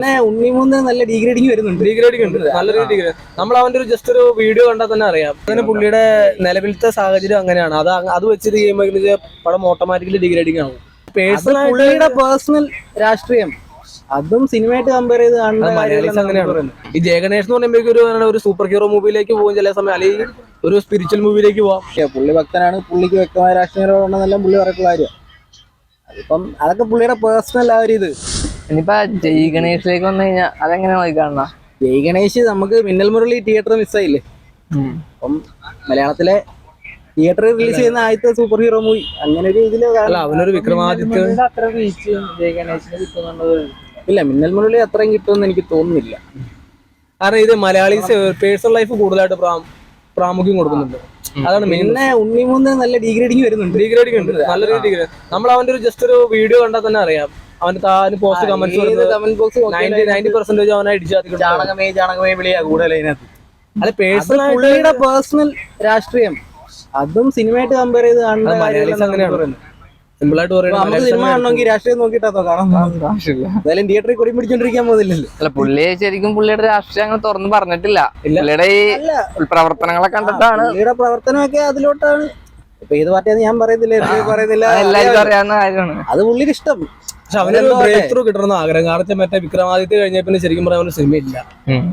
പിന്നെ ഉണ്ണിമൂന്ന് നല്ല ഡീഗ്രേഡിങ് വരുന്നുണ്ട്. ഡിഗ്രേഡിങ് ഉണ്ട്. നല്ല ഡിഗ്രേഡ് നമ്മൾ അവന്റെ ഒരു ജസ്റ്റ് ഒരു വീഡിയോ കണ്ടാൽ തന്നെ അറിയാം. അങ്ങനെ പുള്ളിയുടെ നിലവിലത്തെ സാഹചര്യം അങ്ങനെയാണ്. അത് അത് വെച്ചിട്ട് ചെയ്യുമ്പോൾ പടം ഓട്ടോമാറ്റിക്കലി ഡിഗ്രേഡിങ് ആവും. പേഴ്സണൽ പുള്ളിയുടെ പേഴ്സണൽ രാഷ്ട്രീയം. അതും സിനിമയായിട്ട് കമ്പയർ ചെയ്ത് കാണുന്ന അങ്ങനെയാണ്. ഈ ജയഗണേഷ് എന്ന് പറയുമ്പോഴേക്കും ഒരു ഒരു സൂപ്പർ ഹീറോ മൂവിയിലേക്ക് പോകും ചില സമയം. അല്ലെങ്കിൽ ഒരു സ്പിരിച്വൽ മൂവിയിലേക്ക് പോവാം. പുള്ളി ഭക്തനാണ്. പുള്ളിക്ക് വ്യക്തമായ രാഷ്ട്രീയം പുള്ളി പറഞ്ഞിട്ടുള്ള കാര്യം. അതിപ്പം അതൊക്കെ പുള്ളിയുടെ പേഴ്സണൽ ആ ഒരു ഇത്. ഇനിയിപ്പോ ജയ് ഗണേഷിലേക്ക് വന്നു കഴിഞ്ഞാൽ അതെങ്ങനെ നോക്കി കാണണം? ജയ് ഗണേഷ് നമുക്ക് മിന്നൽ മുരളി തിയേറ്റർ മിസ്സായില്ലേ അപ്പം മലയാളത്തിലെ തിയേറ്ററിൽ റിലീസ് ചെയ്യുന്ന ആദ്യത്തെ സൂപ്പർ ഹീറോ മൂവി അങ്ങനെ ഒരു ഇതിൽ. അവനൊരു വിക്രമാദിത്യ അത്ര റീച്ച് ജയ് ഗണേഷിന് കിട്ടുന്നുള്ളത്. ഇല്ല മിന്നൽ മുരളി അത്രയും കിട്ടുമെന്ന് എനിക്ക് തോന്നുന്നില്ല. കാരണം ഇത് മലയാളീസ് പേഴ്സണൽ ലൈഫ് കൂടുതലായിട്ട് പ്രാ- പ്രാമുഖ്യം കൊടുക്കുന്നുണ്ട്. അതാണ് പിന്നെ ഉണ്ണിമൂന്ന് നല്ല ഡീഗ്രേഡിങ് വരുന്നുണ്ട്. ഡീഗ്രേഡിങ് ഉണ്ട്. നല്ല ഡിഗ്രേഡ് നമ്മൾ അവന്റെ ഒരു ജസ്റ്റ് ഒരു വീഡിയോ കണ്ടാൽ തന്നെ അറിയാം. അവന്റെ താന് post comments comment box ninety percentage അവനെ അടിച്ചു ചാണകമേ ചാണകമേ വിളിയാ കൂടുതൽ അതിനകത്ത്. അത് അത് പേഴ്സണൽ പുള്ളിയുടെ പേഴ്സണൽ രാഷ്ട്രീയം. അതും സിനിമയായിട്ട് കമ്പയർ ചെയ്ത് കാണുന്ന മലയാളീസ് കാര്യങ്ങളാണ് അങ്ങനെയാണ് പറയുന്നത്. സിനിമ പറയുന്നത് കാണണമെങ്കിൽ രാഷ്ട്രീയം നോക്കിയിട്ടാ കാണാൻ ആവശ്യമില്ല. എന്തായാലും തിയേറ്ററിൽ കൊടി പിടിച്ചോണ്ടിരിക്കാൻ പോകുന്നില്ലല്ലോ. അല്ല പുള്ളി ശരിക്കും പുള്ളിയുടെ രാഷ്ട്രീയം അങ്ങനെ തുറന്ന് പറഞ്ഞിട്ടില്ല. പുള്ളിയുടെ ഈ പ്രവർത്തനങ്ങളെ കണ്ടിട്ടാണ്. പുള്ളിയുടെ പ്രവർത്തനമൊക്കെ അതിലോട്ടാണ്. ഇപ്പൊ ഏത് പാർട്ടിയാന്ന് ഞാൻ പറയുന്നില്ല പറയുന്നില്ല അത് എല്ലാവർക്കും അറിയാവുന്ന കാര്യമാണ്. അത് പുള്ളിക്ക് ഇഷ്ടം. പക്ഷെ അവനൊരു ബ്രേക്ക് ത്രൂ കിട്ടണമെന്ന് ആഗ്രഹം. കാരണം മറ്റേ വിക്രമാദിത്യ കഴിഞ്ഞ പിന്നെ ശരിക്കും പറയാൻ സിനിമയില്ല.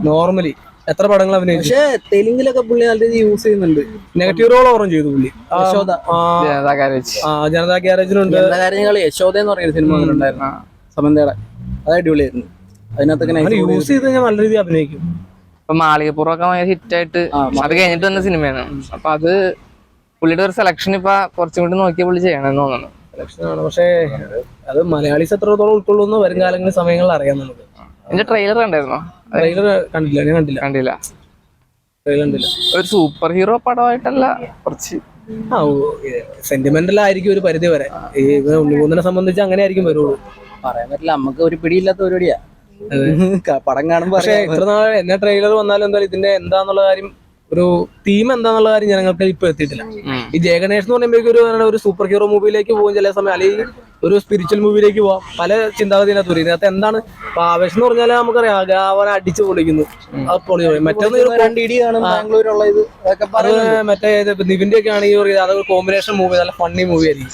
നോർമലി എത്ര പടങ്ങൾ അഭിനയിച്ചു? പക്ഷേ തെലുങ്കിലൊക്കെ പുള്ളി നല്ല രീതിയിൽ യൂസ് ചെയ്യുന്നുണ്ട്. നെഗറ്റീവ് റോൾ ഓറം ചെയ്തു പുള്ളി. ആ, യശോദ. ആ, വെച്ച് ആ, ജനതാ ഗ്യാരേജിലുണ്ട് എന്താ യശോദ എന്ന് പറയുന്ന സിനിമ ഉണ്ടായിരുന്നു. സമന്തയുടെ. അത് അടിപൊളിയായിരുന്നു. role യൂസ് ചെയ്ത് കഴിഞ്ഞാൽ നല്ല രീതിയിൽ അഭിനയിക്കും. ഇപ്പൊ മാളികപ്പുറമൊക്കെ ഭയങ്കര ഹിറ്റായിട്ട് അത് കഴിഞ്ഞിട്ട് വന്ന സിനിമയാണ്. അപ്പൊ അത് പുള്ളിയുടെ ഒരു സെലക്ഷൻ ഇപ്പൊ കുറച്ചും കൂടി നോക്കിയ പുള്ളി ചെയ്യണമെന്ന് തോന്നുന്നു. പക്ഷേ അത് മലയാളീസ് എത്രത്തോളം ഉൾക്കൊള്ളുന്ന വരും കാലങ്ങളിൽ സമയങ്ങളിൽ അറിയാം നമുക്ക്. എന്റെ ട്രെയിലർ കണ്ടായിരുന്നോ? ട്രെയിലർ കണ്ടില്ല ഞാൻ കണ്ടില്ല. കണ്ടില്ല. ട്രെയിലർ കണ്ടില്ല. ഒരു സൂപ്പർ ഹീറോ പടമായിട്ടല്ല കുറച്ച് ആ സെന്റിമെന്റൽ ആയിരിക്കും ഒരു പരിധി വരെ. ഈ ഉണ്ണിമൂന്നിനെ സംബന്ധിച്ച് അങ്ങനെ ആയിരിക്കും വരുള്ളൂ. പറയാൻ പറ്റില്ല നമുക്ക് ഒരു പിടിയില്ലാത്ത പരിപാടിയാ. പടം കാണുമ്പോ പക്ഷേ എത്ര ഇത്ര നാളെ എന്നെ ട്രെയിലർ വന്നാലും എന്തായാലും ഇതിന്റെ എന്താന്നുള്ള കാര്യം ഒരു തീം എന്താന്നുള്ള കാര്യം ജനങ്ങൾക്ക് ഇപ്പൊ എത്തിയിട്ടില്ല. ഈ ജയഗണേഷ് എന്ന് പറയുമ്പോഴേക്കും ഒരു ഒരു സൂപ്പർ ഹീറോ മൂവിയിലേക്ക് പോകും ചില സമയം അല്ലെങ്കിൽ ഒരു സ്പിരിച്വൽ മൂവിയിലേക്ക് പോവാം. പല ചിന്താഗതിനകത്ത് വരും. ഇതിനകത്ത് എന്താണ്? ഇപ്പൊ ആവേശം എന്ന് പറഞ്ഞാൽ നമുക്കറിയാം അവനെ അടിച്ചു പൊളിക്കുന്നു. മറ്റൊന്ന് മറ്റേ നിവിന്റെ ഒക്കെ ആണെങ്കിൽ പറയുന്നത് അതൊരു കോമ്പിനേഷൻ മൂവി നല്ല ഫണ്ണി മൂവി ആയിരിക്കും.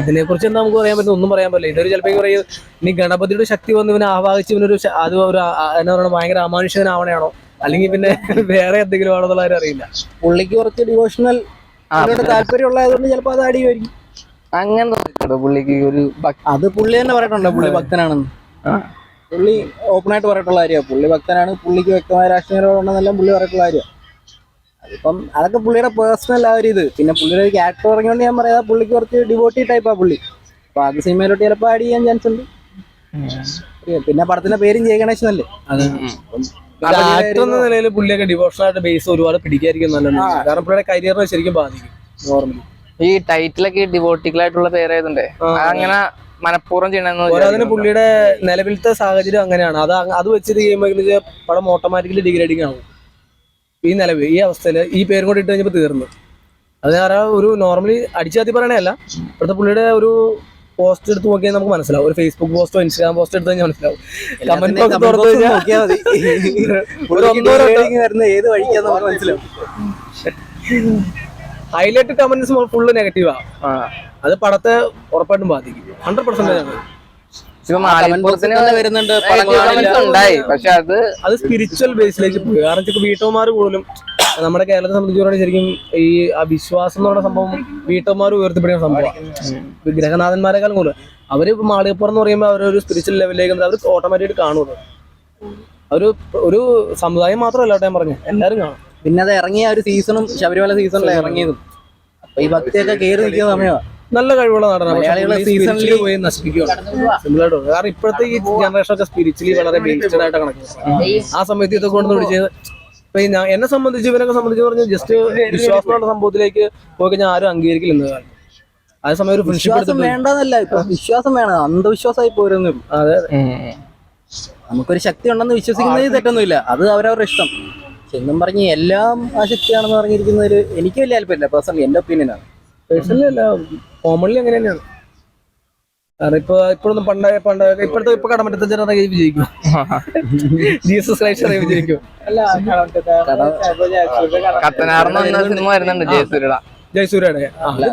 ഇതിനെ കുറിച്ച് എന്താ നമുക്ക് പറയാൻ പറ്റും ഒന്നും പറയാൻ പറ്റില്ല. ഇതൊരു ചിലപ്പോൾ പറയും ഇനി ഗണപതിയുടെ ശക്തി വന്ന് ഇവനെ ആവാഹിച്ച് ഇവനൊരു അത് ഒരു എന്താ പറയുക ഭയങ്കര അമാനുഷികനാവണയാണോ? അല്ലെങ്കിൽ പിന്നെ വേറെ എന്തെങ്കിലും ആണെന്നുള്ള ആരും അറിയില്ല. പുള്ളിക്ക് കുറച്ച് ഡിവോഷണൽ താല്പര്യം ഉള്ളതുകൊണ്ട് ചിലപ്പോ അത് അടിയുമായിരിക്കും അങ്ങനെ പുള്ളിക്ക് ഒരു അത് പുള്ളി തന്നെ പറയട്ടുണ്ടോ പുള്ളി ഭക്തനാണെന്ന്. പുള്ളി ഓപ്പൺ ആയിട്ട് പറഞ്ഞിട്ടുള്ള കാര്യമാണ്. പുള്ളി ഭക്തനാണ് പുള്ളിക്ക് വ്യക്തമായ രാഷ്ട്രീയമുണ്ടെന്നെല്ലാം പുള്ളി പറയട്ടുള്ള കാര്യമാണ്. അതിപ്പം അതൊക്കെ പുള്ളിയുടെ പേഴ്സണൽ ആ ഒരു ഇത്. പിന്നെ പുള്ളിയുടെ ഒരു ക്യാരക്ടർ ഇറങ്ങിയോണ്ട് ഞാൻ പറയാം പുള്ളിക്ക് കുറച്ച് ഡിവോട്ടി ടൈപ്പാ പുള്ളി. അപ്പൊ അത് സിനിമയിലോട്ട് ചിലപ്പോൾ ആഡ് ചെയ്യാൻ ചാൻസ് ഉണ്ട്. പിന്നെ പടത്തിന്റെ പേരും ജയ ഗണേശനല്ലേ? ആക്ടർ എന്ന നിലയിൽ പുള്ളിയൊക്കെ ഡിവോഷണൽ ആയിട്ട് ബേസ് ഒരുപാട് പിടിക്കായിരിക്കും നല്ലത്. കാരണം പുള്ളിയുടെ കരിയറിനെ ശരിക്കും ബാധിക്കും നോർമലി ഈ ടൈറ്റിലൊക്കെ ഡിവോട്ടിക്കലായിട്ടുള്ള പേരായതുണ്ടേ അങ്ങനെ മനഃപൂർവം ചെയ്യണമെന്ന്. പുള്ളിയുടെ നിലവിലത്തെ സാഹചര്യം അങ്ങനെയാണ്. അത് അത് വെച്ചിട്ട് ചെയ്യുമ്പോൾ പടം ഓട്ടോമാറ്റിക്കലി ഡിഗ്രേഡിങ് ആവും. ഈ നിലവിൽ ഈ അവസ്ഥയിൽ ഈ പേരും കൂടി ഇട്ട് കഴിഞ്ഞപ്പോൾ തീർന്നു. അത് ഒരു നോർമലി അടിച്ചാത്തി പറയണല്ല ഇപ്പോഴത്തെ പുള്ളിയുടെ ഒരു പോസ്റ്റ് എടുത്ത് നോക്കിയാൽ നമുക്ക് മനസ്സിലാവും. ഒരു ഫേസ്ബുക്ക് പോസ്റ്റോ ഇൻസ്റ്റാഗ്രാം പോസ്റ്റോ എടുത്ത് കഴിഞ്ഞാൽ മനസ്സിലാവും. കമന്റ് ബോക്സ് തുറന്നു കഴിഞ്ഞാൽ ഏത് വഴിക്കാന്ന് മനസ്സിലാവും. ഹൈലൈറ്റ് കമന്റ്സ് ഫുള്ള് നെഗറ്റീവാ. അത് പടത്തെ ഉറപ്പായിട്ടും ബാധിക്കും. ഹൺഡ്രഡ് പെർസെന്റേജ് ആണ് വരുന്നുണ്ട്. ഉണ്ടായി. പക്ഷെ അത് അത് സ്പിരിച്വൽ ബേസിലേക്ക് പോയി. കാരണം വെച്ചാൽ വീട്ടമ്മമാർ കൂടുതലും നമ്മുടെ കേരളത്തെ സംബന്ധിച്ചിടത്തോളം ശരിക്കും ഈ ആ വിശ്വാസം എന്ന് പറയുന്ന സംഭവം വീട്ടമ്മമാർ ഉയർത്തിപ്പിടിക്കുന്ന സംഭവം ഗ്രഹനാഥന്മാരെക്കാളും കൂടുതൽ. അവർ ഇപ്പൊ മാളികപ്പുറം എന്ന് പറയുമ്പോൾ അവരൊരു സ്പിരിച്വൽ ലെവലിലേക്ക് അവർ ഓട്ടോമാറ്റിക് കാണുന്നത് അവർ ഒരു സമുദായം മാത്രമല്ല ഞാൻ പറഞ്ഞു. എല്ലാവരും കാണും. പിന്നെ അത് ഇറങ്ങിയ ഒരു സീസണും ശബരിമല സീസണിലാണ് ഇറങ്ങിയതും. അപ്പൊ ഈ ഭക്തിയൊക്കെ കയറി നിൽക്കുന്ന സമയമാണ് നല്ല കഴിവുള്ള നടനാണ്. പോയി നശിപ്പിക്കുകയാണ്. കാരണം ഇപ്പോഴത്തെ ഈ ജനറേഷൻ ഒക്കെ സ്പിരിച്വലി വളരെ ബേസ്ഡ് ആയിട്ട് കണക്കുന്നത് ആ സമയത്ത് ഇതൊക്കെ കൊണ്ട് പിടിച്ചത് ഇപ്പൊ ഞാൻ എന്നെ സംബന്ധിച്ച് ഇവനൊക്കെ സംബന്ധിച്ച് പറഞ്ഞു ജസ്റ്റ് വിശ്വാസമുള്ള സംഭവത്തിലേക്ക് പോയി കഴിഞ്ഞാൽ ആരും അംഗീകരിക്കില്ല എന്ന കാര്യം അതേ സമയം ഒരു വിശ്വാസം വേണ്ടെന്നല്ല ഇപ്പൊ വിശ്വാസം വേണം. അന്ധവിശ്വാസമായി പോരുന്നു. അതെ നമുക്കൊരു ശക്തി ഉണ്ടെന്ന് വിശ്വസിക്കുന്നതിൽ തെറ്റൊന്നുമില്ല. അത് അവരവരുടെ ഇഷ്ടം. എന്നും പറഞ്ഞ് എല്ലാം ആ ശക്തിയാണെന്ന് പറഞ്ഞിരിക്കുന്നതിൽ എനിക്ക് വലിയ താല്പര്യമില്ല. പേഴ്സണലി എന്റെ ഒപ്പീനിയനാണ് പേഴ്സണലി അല്ല കോമൺലി അങ്ങനെ തന്നെയാണ്. കാരണം ഇപ്പൊ ഇപ്പോഴൊന്നും പണ്ട പണ്ട ഇപ്പോഴത്തെ ഇപ്പൊ കടമറ്റത്തച്ഛൻ വിജയിക്കും. ജീസസ് ക്രൈസ്റ്റ് വിജയിക്കും. സിനിമ വരുന്നുണ്ട് ജയസൂര്യയുടെ. ജയസൂര്യാണ്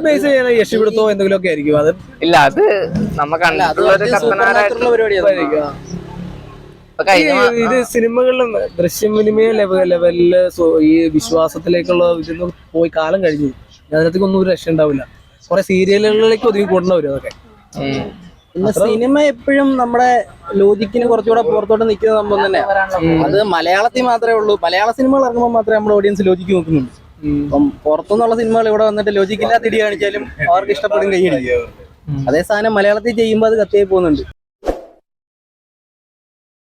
ബേസ് ചെയ്യുന്ന യക്ഷിപിടുത്തോ എന്തെങ്കിലും ഒക്കെ ആയിരിക്കും. അത് ഇല്ല അത് നമുക്ക് ഇത് സിനിമകളിലും ദൃശ്യം വിനിമയ ലെവ ലെവലിൽ ഈ വിശ്വാസത്തിലേക്കുള്ള ഇതൊന്നും പോയി കാലം കഴിഞ്ഞു. അതിനകത്തേക്ക് ഒന്നും ഒരു രക്ഷ ഉണ്ടാവില്ല കുറെ സീരിയലുകളിലേക്ക് ഒതുങ്ങി കൂടുന്നവരും അതൊക്കെ. സിനിമ എപ്പോഴും നമ്മുടെ ലോജിക്കിന് കുറച്ചുകൂടെ പുറത്തോട്ട് നിൽക്കുന്ന സംഭവം തന്നെയാണ് അത് മലയാളത്തിൽ മാത്രമേ ഉള്ളൂ. മലയാള സിനിമകൾ ഇറങ്ങുമ്പോൾ മാത്രമേ നമ്മുടെ ഓഡിയൻസ് ലോജിക്ക് നോക്കുന്നുള്ളൂ. അപ്പം പുറത്തുനിന്നുള്ള സിനിമകൾ ഇവിടെ വന്നിട്ട് ലോജിക്കില്ലാത്ത ഇടി കാണിച്ചാലും അവർക്ക് ഇഷ്ടപ്പെടും കഴിയും അതേ സാധനം മലയാളത്തിൽ ചെയ്യുമ്പോൾ അത് കത്തിയായി പോകുന്നുണ്ട്.